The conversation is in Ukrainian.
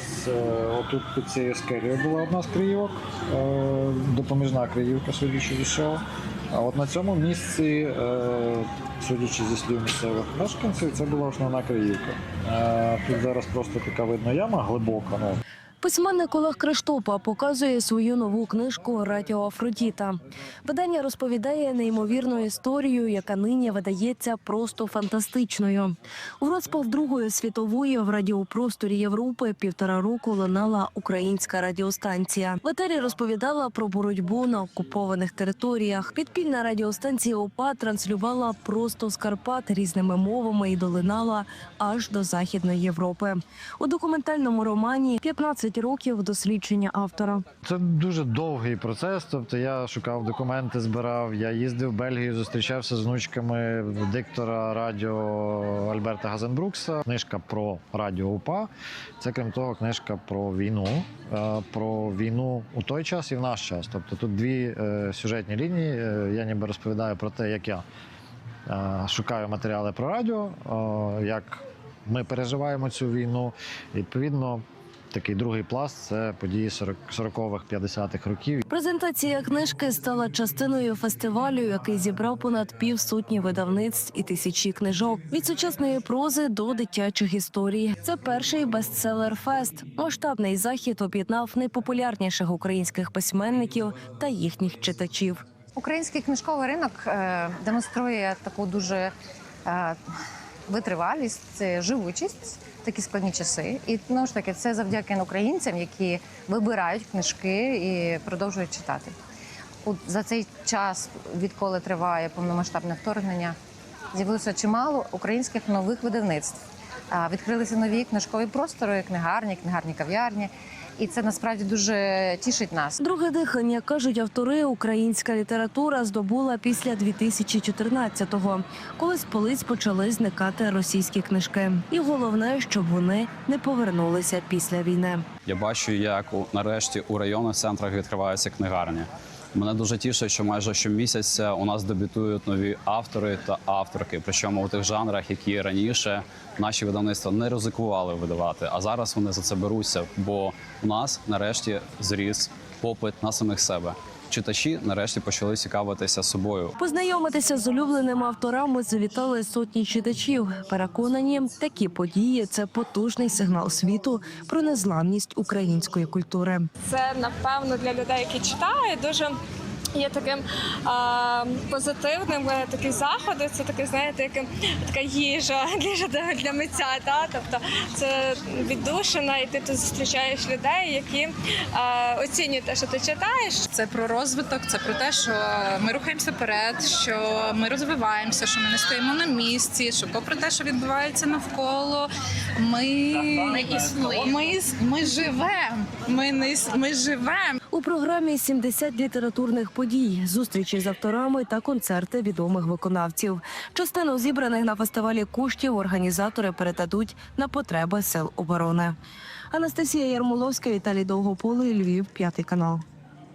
якраз е, отут під цією скелею була одна з криївок, е, допоміжна криївка, судячи зі шоу. А от на цьому місці, е, судячи зі слів місцевих мешканців, це була основна криївка. Тут зараз просто така видно яма глибока. Ну, Письменник Олег Криштопа показує свою нову книжку Радіо Афродіта. Видання розповідає неймовірну історію, яка нині видається просто фантастичною. У розпал Другої світової в радіопросторі Європи півтора року лунала українська радіостанція. В етері розповідала про боротьбу на окупованих територіях. Підпільна радіостанція ОПА транслювала просто з Карпат різними мовами і долинала аж до Західної Європи. У документальному романі «15 років дослідження автора. Це дуже довгий процес. Тобто я шукав документи, збирав. Я їздив в Бельгію, зустрічався з внучками диктора радіо Альберта Газенбрукса. Книжка про радіо УПА. Це крім того, книжка про війну. Е, Про війну у той час і в наш час. Тобто тут дві е, сюжетні лінії. Е, Я ніби розповідаю про те, як я шукаю матеріали про радіо, як ми переживаємо цю війну. Відповідно, такий другий пласт це події 40 40-х, 50-х років. Презентація книжки стала частиною фестивалю, який зібрав понад півсотні видавництв і тисячі книжок від сучасної прози до дитячих історій. Це перший бестселер фест. Масштабний захід об'єднав найпопулярніших українських письменників та їхніх читачів. Український книжковий ринок е, демонструє таку дуже е, витривалість, е, живучість такі складні часи. І знову ж таки, це завдяки українцям, які вибирають книжки і продовжують читати. От за цей час, відколи триває повномасштабне вторгнення, з'явилося чимало українських нових видавництв. Відкрилися нові книжкові простори, книгарні, книгарні кав'ярні. І це насправді дуже тішить нас. Друге дихання кажуть автори. Українська література здобула після 2014-го, коли з полиць почали зникати російські книжки. І головне, щоб вони не повернулися після війни. Я бачу, як у, нарешті у районних центрах відкриваються книгарні. Мене дуже тішить, що майже щомісяця у нас дебютують нові автори та авторки. Причому у тих жанрах, які раніше наші видавництва не ризикували видавати. А зараз вони за це беруться, бо у нас нарешті зріс попит на самих себе. Читачі нарешті почали цікавитися собою. Познайомитися з улюбленими авторами завітали сотні читачів. Переконані, такі події це потужний сигнал світу про незламність української культури. це напевно для людей, які читають, дуже. Є таким а, позитивним е, такі заходи. Це таке, знаєте, як така їжа для, для митця. Та? Тобто це віддушина, і ти тут зустрічаєш людей, які а, оцінюють те, що ти читаєш. Це про розвиток, це про те, що ми рухаємося вперед, що ми розвиваємося, що ми не стоїмо на місці, що попри те, що відбувається навколо, ми ми існуємо. Ми, ми живемо. Ми не ми живемо. У програмі 70 літературних подій, зустрічі з авторами та концерти відомих виконавців. Частину зібраних на фестивалі коштів організатори передадуть на потреби сил оборони. Анастасія Ярмоловська, Віталій Довгополий, Львів, п'ятий канал.